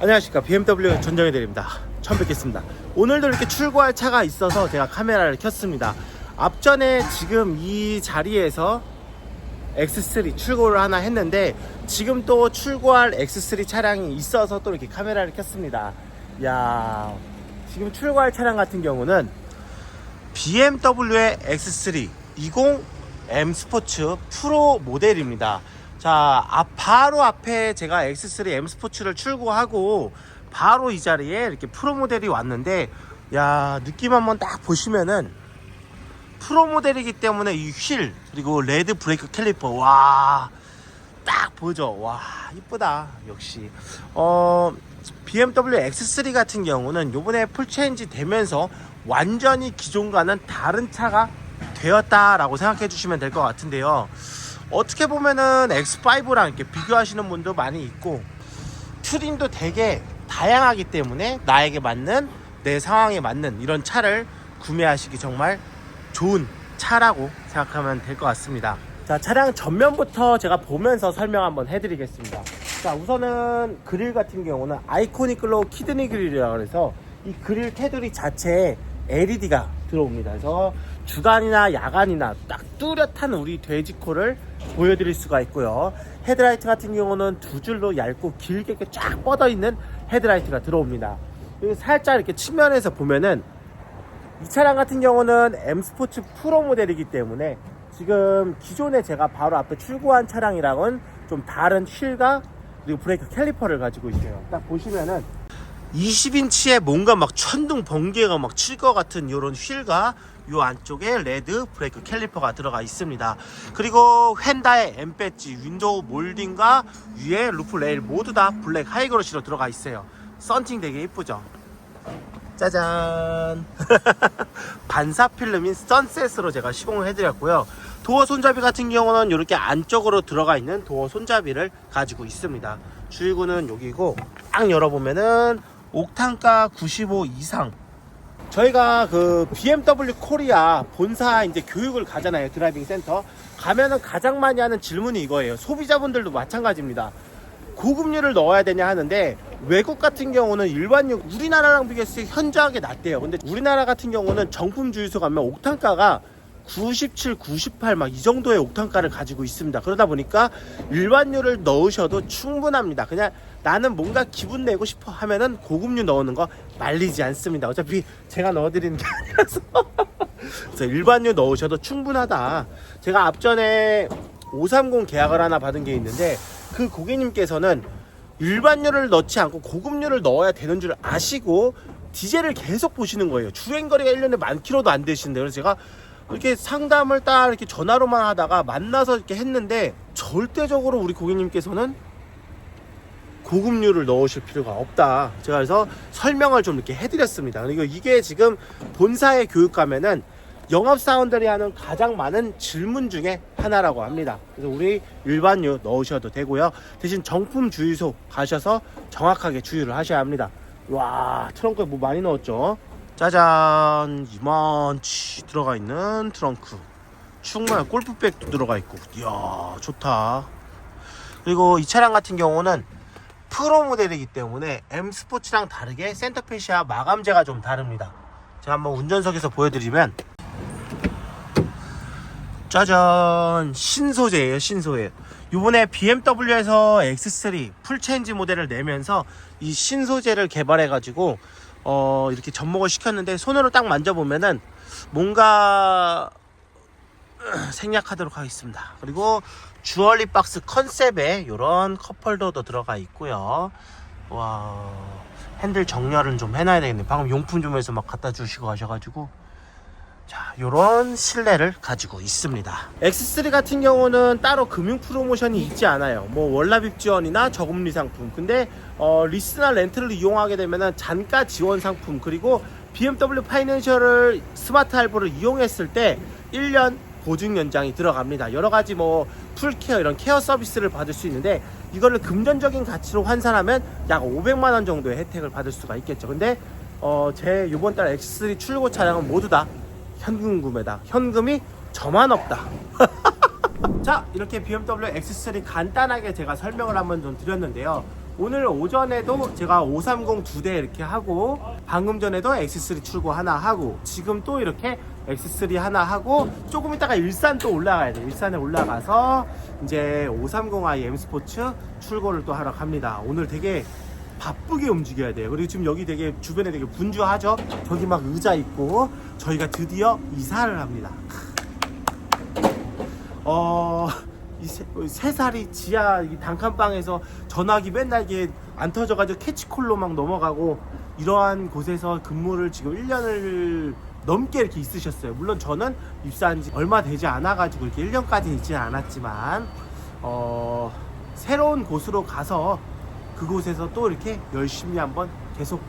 안녕하십니까. BMW 전정희 대리입니다. 처음 뵙겠습니다. 오늘도 이렇게 출고할 차가 있어서 제가 카메라를 켰습니다. 앞전에 지금 이 자리에서 X3 출고를 하나 했는데 지금 또 출고할 X3 차량이 있어서 또 이렇게 카메라를 켰습니다. 야 지금 출고할 차량 같은 경우는 BMW의 X3 20M 스포츠 프로 모델입니다. 자, 앞, 바로 앞에 제가 X3 M 스포츠를 출고하고 바로 이 자리에 이렇게 프로 모델이 왔는데 야, 느낌 한번 딱 보시면은 프로 모델이기 때문에 이 휠 그리고 레드 브레이크 캘리퍼 와. 딱 보죠. 와, 이쁘다. 역시. 어, BMW X3 같은 경우는 요번에 풀체인지 되면서 완전히 기존과는 다른 차가 되었다라고 생각해 주시면 될 것 같은데요. 어떻게 보면은 X5랑 이렇게 비교하시는 분도 많이 있고 튜닝도 되게 다양하기 때문에 나에게 맞는 내 상황에 맞는 이런 차를 구매하시기 정말 좋은 차라고 생각하면 될 것 같습니다. 자, 차량 전면부터 제가 보면서 설명 한번 해드리겠습니다. 자, 우선은 그릴 같은 경우는 아이코닉 글로우 키드니 그릴이라고 해서 이 그릴 테두리 자체에 LED가 들어옵니다. 그래서 주간이나 야간이나 딱 뚜렷한 우리 돼지코를 보여드릴 수가 있고요. 헤드라이트 같은 경우는 두 줄로 얇고 길게 이렇게 쫙 뻗어 있는 헤드라이트가 들어옵니다. 그리고 살짝 이렇게 측면에서 보면은 이 차량 같은 경우는 M 스포츠 프로 모델이기 때문에 지금 기존에 제가 바로 앞에 출고한 차량이랑은 좀 다른 휠과 그리고 브레이크 캘리퍼를 가지고 있어요. 딱 보시면은 20인치에 뭔가 막 천둥 번개가 막 칠 것 같은 이런 휠과 요 안쪽에 레드 브레이크 캘리퍼가 들어가 있습니다. 그리고 휀다의 M 배지, 윈도우 몰딩과 위에 루프 레일 모두 다 블랙 하이그로시로 들어가 있어요. 썬팅 되게 이쁘죠? 짜잔 반사 필름인 선셋으로 제가 시공을 해드렸고요 도어 손잡이 같은 경우는 이렇게 안쪽으로 들어가 있는 도어 손잡이를 가지고 있습니다 주유구는 여기고 딱 열어보면은 옥탄가 95 이상. 저희가 그 BMW 코리아 본사 이제 교육을 가잖아요 드라이빙 센터. 가면은 가장 많이 하는 질문이 이거예요. 소비자분들도 마찬가지입니다. 고급류를 넣어야 되냐 하는데 외국 같은 경우는 일반유 우리나라랑 비교했을 때 현저하게 낮대요. 근데 우리나라 같은 경우는 정품 주유소 가면 옥탄가가 97, 98 막 이 정도의 옥탄가를 가지고 있습니다. 그러다 보니까 일반유를 넣으셔도 충분합니다. 그냥 나는 뭔가 기분 내고 싶어 하면은 고급류 넣는 거 말리지 않습니다. 어차피 제가 넣어드리는 게 아니라서. 그래서 일반유 넣으셔도 충분하다. 제가 앞전에 530 계약을 하나 받은 게 있는데 그 고객님께서는 일반유를 넣지 않고 고급유를 넣어야 되는 줄 아시고 디젤을 계속 보시는 거예요. 주행거리가 1년에 만 킬로도 안 되시는데 그래서 제가 이렇게 상담을 딱 이렇게 전화로만 하다가 만나서 이렇게 했는데 절대적으로 우리 고객님께서는 고급류를 넣으실 필요가 없다. 제가 그래서 설명을 좀 이렇게 해드렸습니다. 그리고 이게 지금 본사의 교육 가면은 영업사원들이 하는 가장 많은 질문 중에 하나라고 합니다. 그래서 우리 일반유 넣으셔도 되고요. 대신 정품 주유소 가셔서 정확하게 주유를 하셔야 합니다. 와, 트렁크에 뭐 많이 넣었죠? 짜잔, 이만치 들어가 있는 트렁크. 충분한 골프백도 들어가 있고, 이야, 좋다. 그리고 이 차량 같은 경우는 프로 모델이기 때문에 M 스포츠랑 다르게 센터페시아 마감재가 좀 다릅니다. 제가 한번 운전석에서 보여드리면 짜잔 신소재예요 신소재 요번에 BMW에서 X3 풀체인지 모델을 내면서 이 신소재를 개발해 가지고 어 이렇게 접목을 시켰는데 손으로 딱 만져보면은 뭔가 생략하도록 하겠습니다. 그리고 주얼리 박스 컨셉에 이런 컵홀더도 들어가 있고요. 와 핸들 정렬은 좀 해놔야 되겠네. 방금 용품 점에서 막 갖다 주시고 하셔가지고 자, 요런 실내를 가지고 있습니다. X3 같은 경우는 따로 금융 프로모션이 있지 않아요. 뭐 월납입 지원이나 저금리 상품. 근데 어, 리스나 렌트를 이용하게 되면은 잔가 지원 상품 그리고 BMW 파이낸셜을 스마트 할부를 이용했을 때 1년 보증 연장이 들어갑니다. 여러 가지 뭐 풀케어 이런 케어 서비스를 받을 수 있는데 이거를 금전적인 가치로 환산하면 약 500만 원 정도의 혜택을 받을 수가 있겠죠. 근데 어, 제 이번 달 X3 출고 차량은 모두 다 현금 구매다. 현금이 저만 없다. 자, 이렇게 BMW X3 간단하게 제가 설명을 한번 좀 드렸는데요. 오늘 오전에도 제가 530 두 대 이렇게 하고 방금 전에도 X3 출고 하나 하고 지금 또 이렇게 X3 하나 하고 조금 있다가 일산 또 올라가야 돼 일산에 올라가서 이제 530i M 스포츠 출고를 또 하러 갑니다 오늘 되게 바쁘게 움직여야 돼요. 그리고 지금 여기 되게 주변에 되게 분주하죠? 저기 막 의자 있고 저희가 드디어 이사를 합니다. 어, 이 세, 세 살이 지하 이 단칸방에서 전화기 맨날 이게 안 터져가지고 캐치콜로 막 넘어가고 이러한 곳에서 근무를 지금 1년을 넘게 이렇게 있으셨어요. 물론 저는 입사한 지 얼마 되지 않아가지고 이렇게 1년까지 있지는 않았지만, 어, 새로운 곳으로 가서 그곳에서 또 이렇게 열심히 한번 계속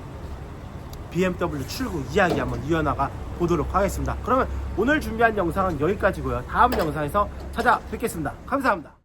BMW 출구 이야기 한번 이어나가 보도록 하겠습니다. 그러면 오늘 준비한 영상은 여기까지고요. 다음 영상에서 찾아뵙겠습니다. 감사합니다.